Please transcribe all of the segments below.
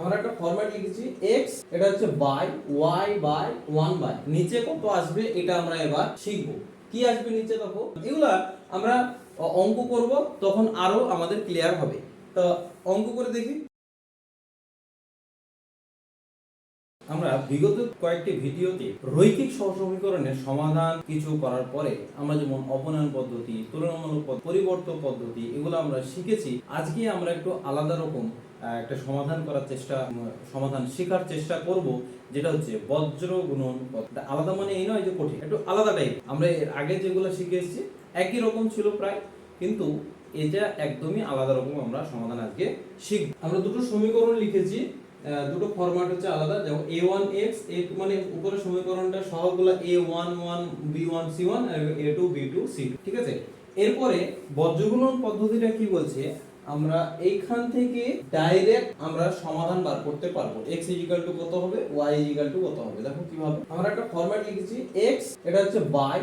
আমরা একটা ফরম্যাট লিখেছি x, এটা হচ্ছে বাই y বাই 1 বাই নিচে কত আসবে এটা আমরা এবার শিখব। কি আসবে নিচে দেখো? এগুলা আমরা অঙ্ক করব, তখন আরও আমাদের ক্লিয়ার হবে। তো অঙ্ক করে দেখি। আমরা বিগত কয়েকটি ভিডিওতে রৈখিক সহসমীকরণের সমাধান কিছু করার পরে আমরা যেমন অপনয়ন পদ্ধতি, তুলনামূলক পরিবর্তন পদ্ধতি, এগুলো আমরা শিখেছি। আজকে আমরা একটু আলাদা রকম একটা সমাধান করার চেষ্টা সমাধান শেখার চেষ্টা করব, যেটা হচ্ছে বজ্র গুণন আলাদা মানে এই নয় যে কঠিন, একটু আলাদা টাইপ আমরা এর আগে যেগুলো শিখে এসেছি, একই রকম ছিল প্রায়, কিন্তু এটা একদমই আলাদা রকম আমরা সমাধান আজকে শিখব। আমরা দুটো সমীকরণ লিখেছি দুটো ফরম্যাট হচ্ছে আলাদা। যেমন এ ওয়ান এক্স এ মানে উপরে সমীকরণটা সহগুলো a one one b one c one a two b two c two আছে? এরপরে বজ্রগুণন পদ্ধতিটা কি বলছে? আমরা এইখান থেকে ডাইরেক্ট আমরা সমাধান বার করতে পারব। X ইজিক্যাল টু কত হবে? Y ইজিক্যাল টু কত হবে? দেখো কীভাবে। আমরা একটা ফরম্যাট লিখেছি। X, এটা হচ্ছে বাই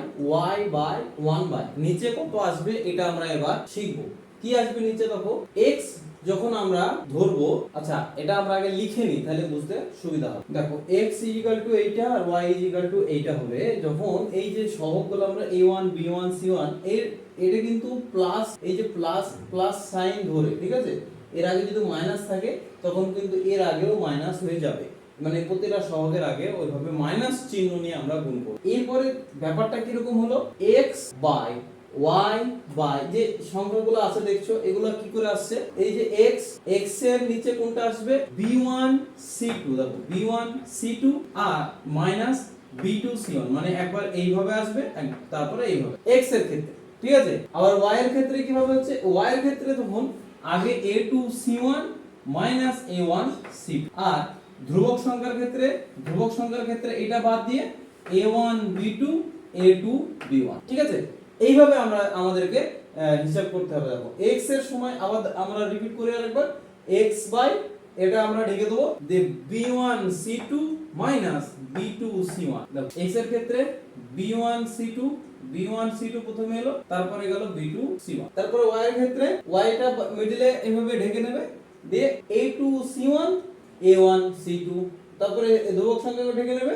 y বাই 1 বাই নিচে কত আসবে? এটা আমরা এবার শিখব। কি আসবে নিচে দেখো? X যখন আমরা ধরবো আচ্ছা এটা আমরা আগে লিখে নিই, তাহলে বুঝতে সুবিধা হবে। দেখো, x ইজিক্যাল টু এইটা আর y ইজিক্যাল টু এইটা হবে। যখন এই যে সহগগুলো আমরা a1 b1 c1 এর, এটা কিন্তু প্লাস এই যে প্লাস প্লাস সাইন ধরে, ঠিক আছে? এর আগে যদি মাইনাস থাকে, তখন কিন্তু এর আগেও মাইনাস হয়ে যাবে। মানে প্রতিটা সহগের আগে ওইভাবে মাইনাস চিহ্ন নিয়ে আমরা গুণ করব। এরপরে ব্যাপারটা কীরকম হলো? x বাই y বাই যে সংখ্যাগুলো আছে দেখছ, এগুলো কি করে আসছে? এই যে x x এর নিচে কোনটা আসবে? B1 c2 দেখো b1 c2 আর মাইনাস b2 c1 মানে একবার এইভাবে আসবে তারপরে এইভাবে। X এর ক্ষেত্রে, ঠিক আছে? আবার y এর ক্ষেত্রে কীভাবে হচ্ছে? Y এর ক্ষেত্রে তখন আগে a2 c1 minus a1 c2 আর ধ্রুবক সংখ্যার ক্ষেত্রে, ধ্রুবক সংখ্যার ক্ষেত্রে এটা বাদ দিয়ে a1 b2 a2 b1 ঠিক আছে? এইভাবে আমরা আমাদেরকে হিসাব করতে হবে দেখো। X এর সময় আবার আমরা রিপিট করে আরেকবার এক্স বাই এটা আমরা ঢেকে দেবো। যে b1 c2 minus b2 c1 দেখো, x এর ক্ষেত্রে b1 c2 b1 c2 প্রথমে এলো, তারপরে গেল b2 c1 তারপরে y এর ক্ষেত্রে y টা মিডলে এভাবে ঢেকে নেবে। দিয়ে a2 c1 a1 c2 তারপরে ধ্রুবক সংখ্যাকে ঢেকে নেবে।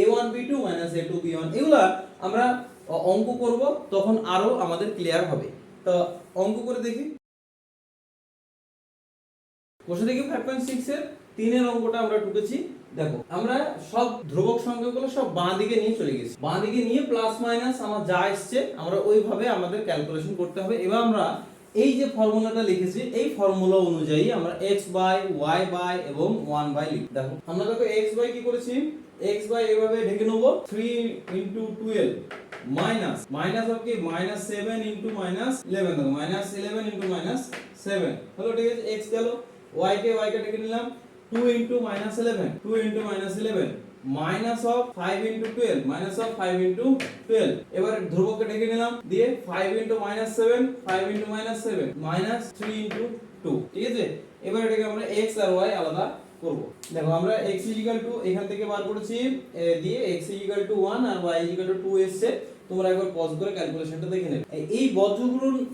A1 b2 minus a2 b1 এগুলা আমরা অঙ্ক করব, তখন আরও আমাদের ক্লিয়ার হবে। তো অঙ্ক করে দেখি। বসে দেখি ফাইভ পয়েন্ট সিক্স এর তিনের অঙ্কটা আমরা টুকেছি দেখো, আমরা সব ধ্রুবক সংখ্যাগুলো সব বাঁ দিকে নিয়ে চলে গেছি। বাঁ দিকে নিয়ে প্লাস মাইনাস আমার যা এসছে, আমরা ওইভাবে আমাদের ক্যালকুলেশন করতে হবে। এবার আমরা এই যে ফর্মুলাটা লিখেছি, এই ফর্মুলা অনুযায়ী আমরা x বাই y বাই এবং 1 বাই লিখি দেখো, আমরা দেখো x বাই কি করেছি? x বাই এভাবে ঢেকে নেব 3 ইনটু 12 মাইনাস মাইনাস অফ কি মাইনাস 7 ইনটু মাইনাস 11 দেখো মাইনাস 11 ইনটু মাইনাস 7 হলো ঠিক আছে? X গেল, y কে y কে ঢেকে নিলাম 2 into minus 11 2 into minus 11 minus of 5 into 12 minus of 5 into 12 এবার ধ্রুবককে ডেকে নিলাম, দিয়ে 5 into minus 7 5 into minus 7 minus 3 into 2 ঠিক আছে? এবার এটাকে আমরা x আর y আলাদা করব। দেখো, আমরা x ইকুয়াল টু এখান থেকে বার করেছি দিয়ে x ইকুয়াল টু 1 আর y ইকুয়াল টু 2 এসেছে। তোমরা একবার পজ করে ক্যালকুলেশনটা দেখে নেবে। এই- এই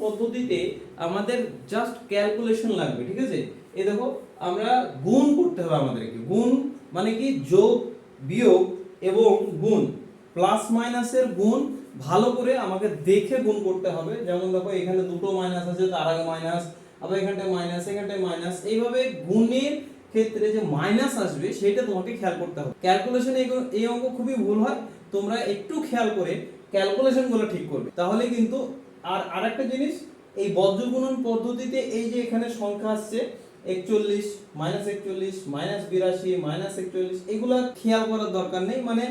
পদ্ধতিতে আমাদের জাস্ট ক্যালকুলেশন লাগবে, ঠিক আছে? এই দেখো, আমরা গুণ করতে হবে আমাদেরকে। গুণ মানে কি? যোগ, বিয়োগ এবং গুণ। প্লাস মাইনাসের গুণ ভালো করে আমাকে দেখে গুণ করতে হবে। যেমন দেখো, এখানে দুটো মাইনাস আছে, তার আগে মাইনাস আবার এখানটায় মাইনাস এখানটায় মাইনাস এইভাবে গুণের ক্ষেত্রে যে মাইনাস আসবে, সেটা তোমাকে খেয়াল করতে হবে। ক্যালকুলেশন এই অঙ্ক খুবই ভুল হয়। তোমরা একটু খেয়াল করে ক্যালকুলেশনগুলো ঠিক করবে। তাহলে কিন্তু আর আরেকটা জিনিস, এই বজ্রগুণন পদ্ধতিতে এই যে এখানে সংখ্যা আসছে, একচল্লিশ মাইনাস একচল্লিশ মাইনাস বিরাশি মাইনাস একচল্লিশ, এগুলা খেয়াল করার দরকার নেই। মানে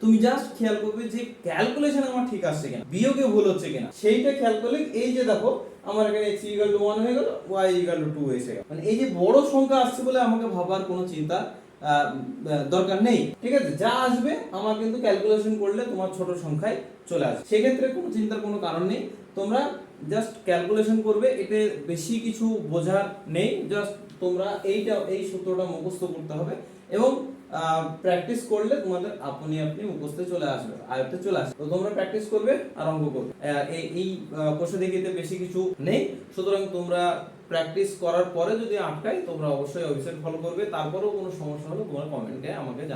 তুমি জাস্ট খেয়াল করবে যে ক্যালকুলেশন আমার ঠিক আসছে কিনা, বিয়োগে ভুল হচ্ছে কিনা। সেইটা খেয়াল করলে এই যে দেখো, আমার এখানে x ইকুয়াল টু 1 হয়ে গেল, y ইকুয়াল টু 2 এসে গেল মানে এই যে বড় সংখ্যা আসছে বলে আমাকে ভাবার কোনো চিন্তা দরকার নেই। ঠিক আছে? যা আসবে, আমার কিন্তু ক্যালকুলেশন করলে তোমার ছোট সংখ্যায় চলে আসবে। সেক্ষেত্রে কোনো চিন্তার কোনো কারণ নেই। তোমরা জাস্ট ক্যালকুলেশন করবে, এতে বেশি কিছু বোঝার নেই। জাস্ট তোমরা এইটা, এই সূত্রটা মুখস্থ করতে হবে। এবং প্র্যাকটিস করলে তোমাদের আপনি আপনি মুখস্থে চলে আসবে, আয়ত্তে চলে আসবে। তো তোমরা প্র্যাকটিস করবে আর অঙ্ক করবে। এই কোষে দেখিতে বেশি কিছু নেই। সুতরাং তোমরা প্র্যাকটিস করার পরে যদি আটকায়, তোমরা অবশ্যই অফিসের ফলো করবে। তারপরেও কোনো সমস্যা হলে তোমরা কমেন্টে আমাকে জানাবে।